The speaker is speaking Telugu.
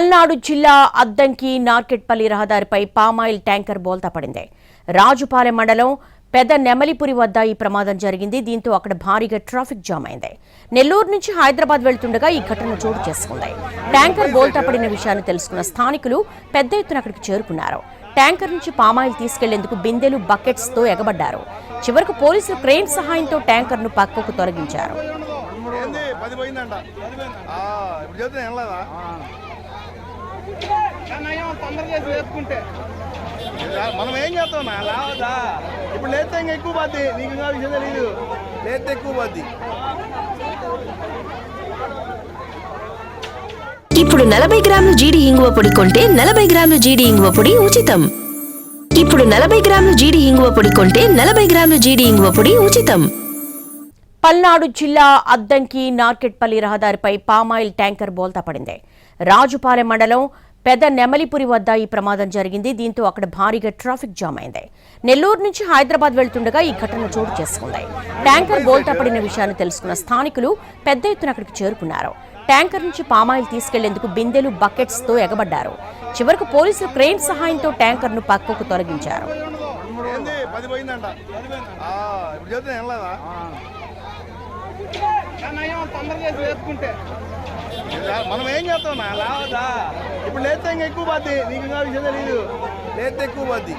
పల్నాడు జిల్లా అద్దంకి నార్కెట్పల్లి రహదారిపై పామాయిల్ ట్యాంకర్ బోల్తా పడింది. రాజుపాలెం మండలం పెద్ద నెమలిపురి వద్ద ఈ ప్రమాదం జరిగింది. దీంతో అక్కడ భారీగా ట్రాఫిక్ జామ్ అయింది. నెల్లూరు నుంచి హైదరాబాద్ వెళ్తుండగా ఈ ఘటన చోటు చేసుకుంది. ట్యాంకర్ బోల్తా పడిన విషయాన్ని తెలుసుకున్న స్థానికులు పెద్ద ఎత్తున అక్కడికి చేరుకున్నారు. ట్యాంకర్ నుంచి పామాయిల్ తీసుకెళ్ళేందుకు బిందెలు బకెట్స్తో ఎగబడ్డారు. చివరకు పోలీసులు క్రెయిన్ సహాయంతో ట్యాంకర్ను పక్కకు తొలగించారు. తొందర చేసి వేసుకుంటే. మనం ఏం చేస్తాం నా లావదా ఇప్పుడు లేస్తే ఇంకా ఎక్కువ పోద్ది. నీకు ఇంకా విషయం తెలియదు లేస్తే ఎక్కువ పోద్ది. ఇప్పుడు నలభై గ్రాముల జీడి ఇంగువ పొడి కొంటే నలభై గ్రాముల జీడి ఇంగువ పొడి ఉచితం. ఇప్పుడు నలభై గ్రాముల జీడి ఇంగువ పొడి కొంటే నలభై గ్రాముల జీడి ఇంగువ పొడి ఉచితం. పల్నాడు జిల్లా అద్దంకి నార్కెట్పల్లి రహదారిపై పామాయిల్ ట్యాంకర్ బోల్తా పడింది. రాజుపాలెం మండలం పెద్ద నెమలిపురి వద్ద ఈ ప్రమాదం జరిగింది. దీంతో అక్కడ భారీగా ట్రాఫిక్ జామ్ అయింది. నెల్లూరు నుంచి హైదరాబాద్ వెళ్తుండగా ఈ ఘటన చోటు చేసుకుంది. ట్యాంకర్ బోల్తా పడిన విషయాన్ని తెలుసుకున్న స్థానికులు పెద్ద ఎత్తున అక్కడికి చేరుకున్నారు. ట్యాంకర్ నుంచి పామాయిల్ తీసుకెళ్ళేందుకు బిందెలు బకెట్స్తో ఎగబడ్డారు. చివరకు పోలీసులు క్రెయిన్ సహాయంతో ట్యాంకర్ను పక్కకు తొలగించారు. ఏంది? పది పోయిందంట. ఆ, ఇప్పుడు మనం ఏం చేస్తాం నా? లావదా ఇప్పుడు లేతే ఇంకా ఎక్కువ బాధ్యత నీకు ఇంకా విషయం తెలియదు లేతే ఎక్కువ బాధ్యత